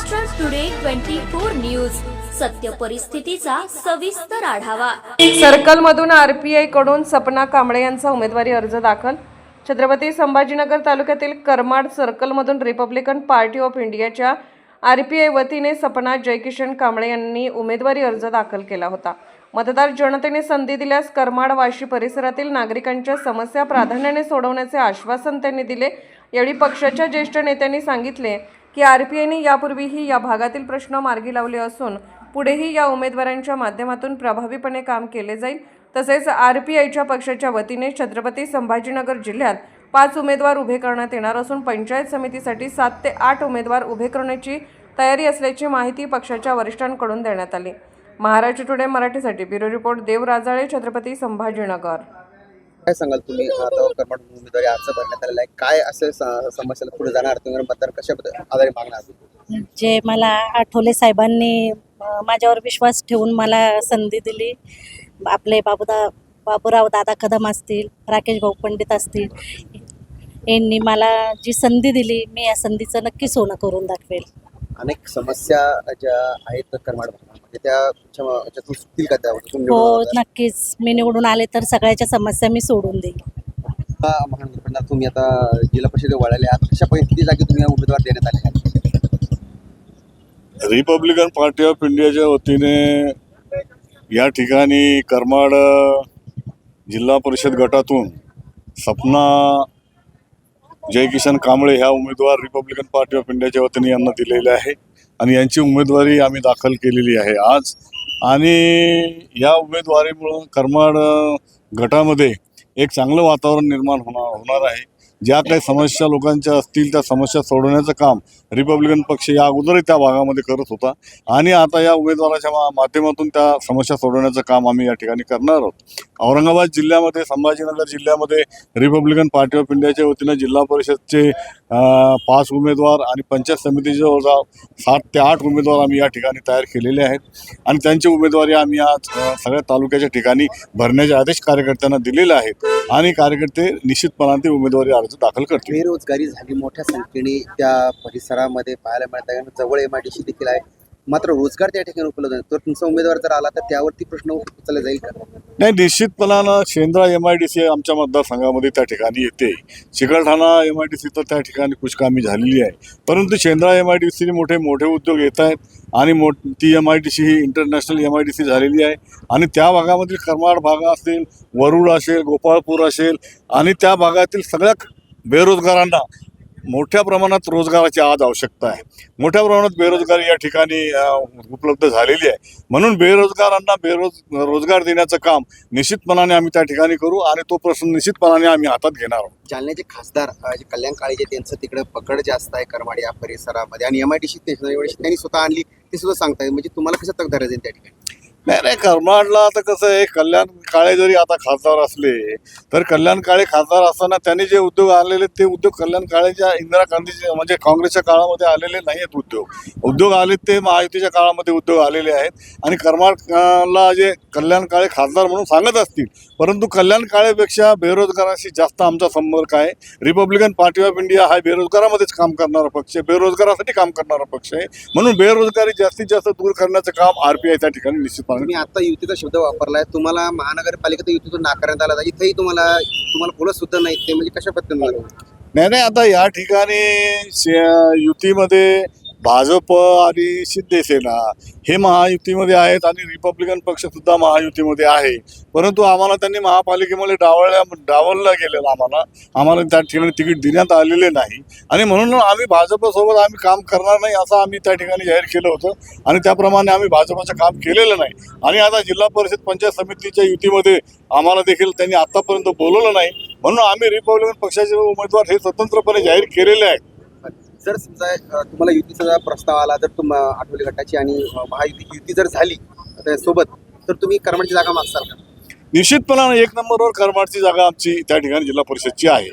Maharashtra today twenty four news सत्य परिस्थितीचा सविस्तर आढावा. सर्कलमधून आरपीआयकडून सपना कांबळे यांचा उमेदवारी अर्ज दाखल. छत्रपती संभाजीनगर तालुक्यातील करमाड सर्कलमधून रिपब्लिकन पार्टी ऑफ इंडियाच्या आरपीआय वतीने सपना जयकिशन कांबळे यांनी उमेदवारी अर्ज दाखल केला होता. मतदार जनतेने संधी दिल्यास करमाड वाशी परिसरातील नागरिकांच्या समस्या प्राधान्याने सोडवण्याचे आश्वासन त्यांनी दिले. यावेळी पक्षाच्या ज्येष्ठ नेत्यांनी सांगितले की आर पी आयने यापूर्वीही या भागातील प्रश्न मार्गी लावले असून पुढेही या उमेदवारांच्या माध्यमातून प्रभावीपणे काम केले जाईल. तसेच आर पी आयच्या पक्षाच्या वतीने छत्रपती संभाजीनगर जिल्ह्यात पाच उमेदवार उभे करण्यात येणार असून पंचायत समितीसाठी सात ते आठ उमेदवार उभे करण्याची तयारी असल्याची माहिती पक्षाच्या वरिष्ठांकडून देण्यात आली. महाराष्ट्र टुडे मराठीसाठी ब्युरो रिपोर्ट देव राजाळे छत्रपती संभाजीनगर. काय सांगाल तुम्ही? आता कर्मठ उमेदवारी अर्ज भरण्यात आलेला आहे. काय असे समस्याला पुढे जाणार तुम्ही? मतदार कशा पद्ध- आधारे मागणार जे मला आठवले साहेबांनी माझ्यावर विश्वास ठेवून मला संधी दिली. आपले बाबूदा बाबूराव दादा कदम असतील राकेश भाऊ पंडित असतील यांनी मला जी संधी दिली मी या संधीचं नक्की सोनं करून दाखवेल. अनेक समस्या ज्या आहेत करमाड भागामध्ये त्या तुमच्या म- याच्यातून सुटतील का त्या हो? नक्कीच. मी निवडून आले तर सगळ्याच्या समस्या मी सोडून देईन. आता महानगरपालिका तुम्ही आता जिल्हा परिषद वळाले. आहात परिस्थिती जागी तुम्ही उमेदवार देण्यात आले? आहेत रिपब्लिकन पार्टी ऑफ इंडियाच्या वतीने या ठिकाणी करमाड जिल्हा परिषद गटातून सपना जयकिशन कांबळे ह्या उमेदवार रिपब्लिकन पार्टी ऑफ इंडियाच्या वतीने यांना दिलेले आहे. आणि यांची उमेदवारी आम्ही दाखल केलेली आहे आज. आणि या उमेदवारीमुळं करमाड गटामध्ये एक चांगलं वातावरण निर्माण होणार होणार आहे. ज्या काही समस्या लोकांच्या असतील त्या समस्या सोडवण्याचं काम रिपब्लिकन पक्ष या अगोदरही त्या भागामध्ये करत होता. आणि आता या उमेदवाराच्या मा- माध्यमातून त्या समस्या सोडवण्याचं काम आम्ही या ठिकाणी करणार आहोत. औरंगाबाद जिल्ह्यामध्ये संभाजीनगर जिल्ह्यामध्ये रिपब्लिकन पार्टी ऑफ इंडियाच्या वतीनं जिल्हा परिषदचे पाच उमेदवार आणि पंचायत समितीचे जवळजवळ सात ते आठ उमेदवार आम्ही या ठिकाणी तयार केलेले आहेत. आणि त्यांची उमेदवारी आम्ही आज सगळ्या तालुक्याच्या ठिकाणी भरण्याचे आदेश कार्यकर्त्यांना दिलेले आहेत आणि कार्यकर्ते निश्चितपणाने ते उमेदवारी अर्ज दाखल करतील. बेरोजगारी झाली मोठ्या संख्येने त्या परिसरामध्ये पाहायला मिळत आहे जवळ एम आय डी सी देखील आहे. मात्र रोजगार त्या ठिकाणी उपलब्ध नाही तर तुमचा उमेदवार जर आला तर त्यावरती प्रश्न उचलला जाईल का? नाही निश्चितपणानं Shendra M I D C आमच्या मतदारसंघामध्ये त्या ठिकाणी येते. Chikalthana M I D C तर त्या ठिकाणी कुचकामी झालेली आहे. परंतु शेंद्रा एम आय डी सीने मोठे मोठे उद्योग येत आहेत आणि मो ती M I D C he international M I D C झालेली आहे. आणि त्या भागामधील करमाड भाग असेल वरुड असेल गोपाळपूर असेल आणि त्या भागातील सगळ्या बेरोजगारांना मोठ्या प्रमाणात रोजगाराची आज आवश्यकता आहे. मोठ्या प्रमाणात बेरोजगारी या ठिकाणी उपलब्ध झालेली आहे. म्हणून बेरोजगारांना बेरोज रोजगार देण्याचं काम निश्चितपणाने आम्ही त्या ठिकाणी करू आणि तो प्रश्न निश्चितपणाने आम्ही हातात घेणार आहोत. जालन्याचे खासदार जे कल्याण काळेजे त्यांचं तिकडे पकड जास्त आहे करमाड या परिसरामध्ये. आणि एम आय सी त्यांनी स्वतः आणली ते सुद्धा सांगताय म्हणजे तुम्हाला कसं तक धरायचं त्या ठिकाणी? नाही नाही करमाडला आता कसं आहे कल्याण काळे जरी आता खासदार असले तर कल्याण काळे खासदार असताना त्यांनी जे उद्योग आलेले ते उद्योग कल्याण काळेच्या इंदिरा गांधीचे म्हणजे काँग्रेसच्या काळामध्ये आलेले नाही आहेत उद्योग. उद्योग आले ते महायुतीच्या काळामध्ये उद्योग आलेले आहेत. आणि करमाडला जे कल्याण काळे खासदार म्हणून सांगत असतील परंतु कल्याण काळेपेक्षा बेरोजगारांशी जास्त आमचा संपर्क आहे. रिपब्लिकन पार्टी ऑफ इंडिया हा बेरोजगारामध्येच काम करणारा पक्ष आहे. बेरोजगारासाठी काम करणारा पक्ष आहे. म्हणून बेरोजगारी जास्तीत जास्त दूर करण्याचं काम आर पी आय त्या ठिकाणी निश्चितपणे आता युतीचा शब्द वापरलाय. तुम्हाला महानगरपालिकेत युतीतून नाकारण्यात आला इथेही तुम्हाला तुम्हाला बोलत सुद्धा नाही ते. म्हणजे कशा पद्धतीने नाही नाही आता या ठिकाणी युतीमध्ये भाजप आणि शिंदेसेना हे महायुतीमध्ये आहेत आणि रिपब्लिकन पक्ष सुद्धा महायुतीमध्ये आहे. परंतु आम्हाला त्यांनी महापालिकेमध्ये डावळल्या डावललं गेलेलं आम्हाला. आम्हाला त्या ठिकाणी तिकीट देण्यात आलेले नाही. आणि म्हणून आम्ही भाजपसोबत आम्ही काम करणार नाही असं आम्ही त्या ठिकाणी जाहीर केलं होतं. आणि त्याप्रमाणे आम्ही भाजपचं काम केलेलं नाही. आणि आता जिल्हा परिषद पंचायत समितीच्या युतीमध्ये आम्हाला देखील त्यांनी आतापर्यंत बोलवलं नाही. म्हणून आम्ही रिपब्लिकन पक्षाचे उमेदवार हे स्वतंत्रपणे जाहीर केलेले आहेत. जर समजा तुम्हाला युतीचा जर प्रस्ताव आला जर तुम आठवले गटाची आणि महायुती युती जर झाली त्यासोबत तर तुम्ही करमाडची जागा मागसाल का? निश्चितपणाने एक नंबरवर करमाडची जागा आमची त्या ठिकाणी जिल्हा परिषदची आहे.